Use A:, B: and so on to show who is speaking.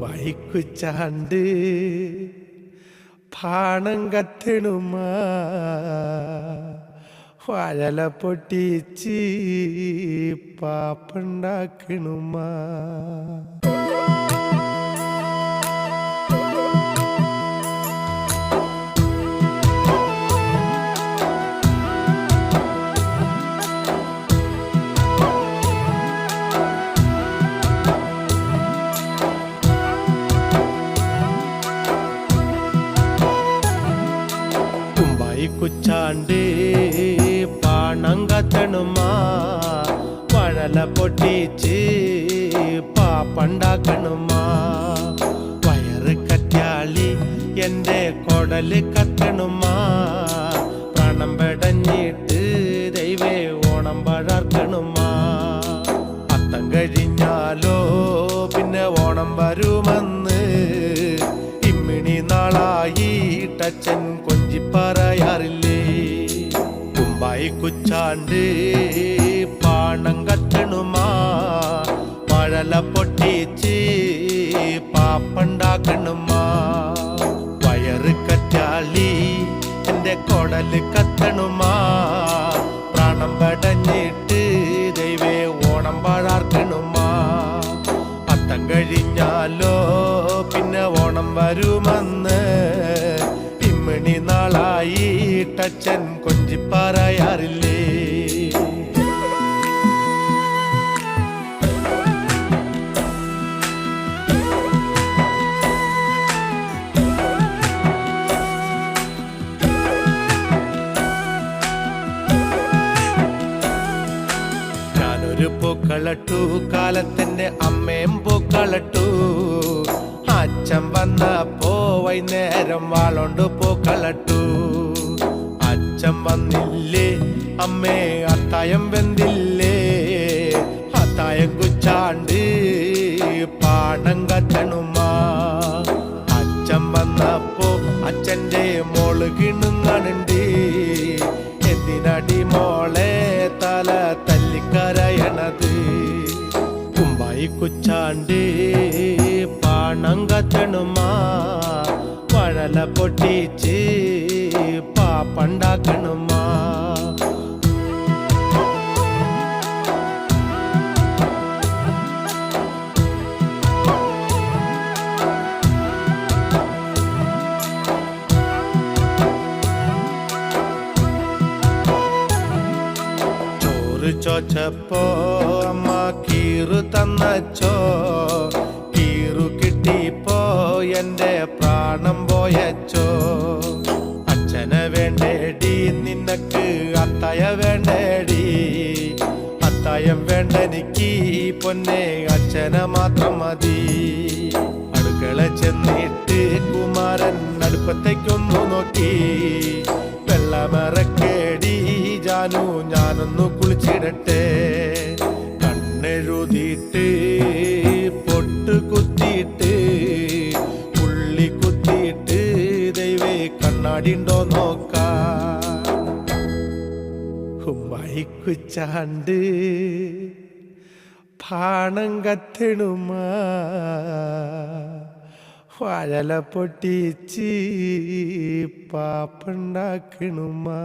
A: മൈക്കുച്ചാണ്ട് പാണം കത്തണുമാ. വഴല പൊട്ടിച്ച് പാപ്പുണ്ടാക്കണുമാ. കുച്ചാണ്ട് പാണം കത്തണുമാ பொட்டிச்சு பாப்பண்டாக்கணுமா? വയറ് കറ്റാളി എന്റെ കൊടൽ കത്തണുമാ പ്രാണം പെടഞ്ഞിട്ട് ദൈവേ ഓണം പഴർക്കണുമാ അത്തം കഴിഞ്ഞാലോ പിന്നെ ഓണം വരുമെന്ന് ഇമ്മിണി നാളായിട്ടച്ഛൻ കുമ്പായി കുച്ചാണ്ട് പാണം കട്ടണുമാ പഴല പൊട്ടിച്ച് പാപ്പുണ്ടാക്കണുമാ. വയറ് കറ്റാളി എന്റെ കൊടൽ കത്തണുമാ. പ്രാണം പടഞ്ഞിട്ട് ദൈവേ ഓണം പാഴാർക്കണുമാ. അത്തം കഴിഞ്ഞാലോ പിന്നെ ഓണം വരുമെന്ന് ഇമ്മണി നാളായിട്ടച്ഛൻ കൊഞ്ചി പറയാറില്ലേ ഞാനൊരു പൂക്കളട്ടു കാലത്തിന്റെ അമ്മയും പൂക്കളട്ടു. അച്ഛൻ വന്നപ്പോ വൈകുന്നേരം വാളോണ്ട് പൂക്കളട്ടു. വന്നില്ലേ? അമ്മേ അത്തായം വെന്തില്ലേ? അത്തായം കുച്ചാണ്ട് പാടം കത്തണുമാ അച്ഛൻ വന്നപ്പോ അച്ഛന്റെ മോൾ കിണുങ്ങണുണ്ട് എന്തിനടി മോളെ തല തല്ലിക്കരയണത്? കുമ്പായി കുച്ചാണ്ട് പാണം കത്തണുമാ വഴല പൊട്ടിച്ച് പാപ്പുണ്ടാക്കണുമാ ചോറ് ചോച്ചപ്പോ അമ്മ കീറു തന്നച്ചോ പോയച്ചോ അച്ഛനെ വേണ്ടേടി നിനക്ക് അത്തായ വേണ്ടേടി. അത്തായം വേണ്ടെനിക്ക് പൊന്നെ അച്ഛനെ മാത്രം മതി. അടുക്കള ചെന്നിട്ട് കുമാരൻ അടുപ്പത്തേക്കൊന്നു നോക്കി. വെള്ളമറക്കേടി ജാനു ഞാനൊന്നു കുളിച്ചിടട്ടെ. കണ്ണാടിണ്ടോ നോക്കാം. മൈക്കുച്ചാണ്ട് പാണം കത്തണുമാ. വാഴല പൊട്ടിച്ച് പാപ്പുണ്ടാക്കണുമാ.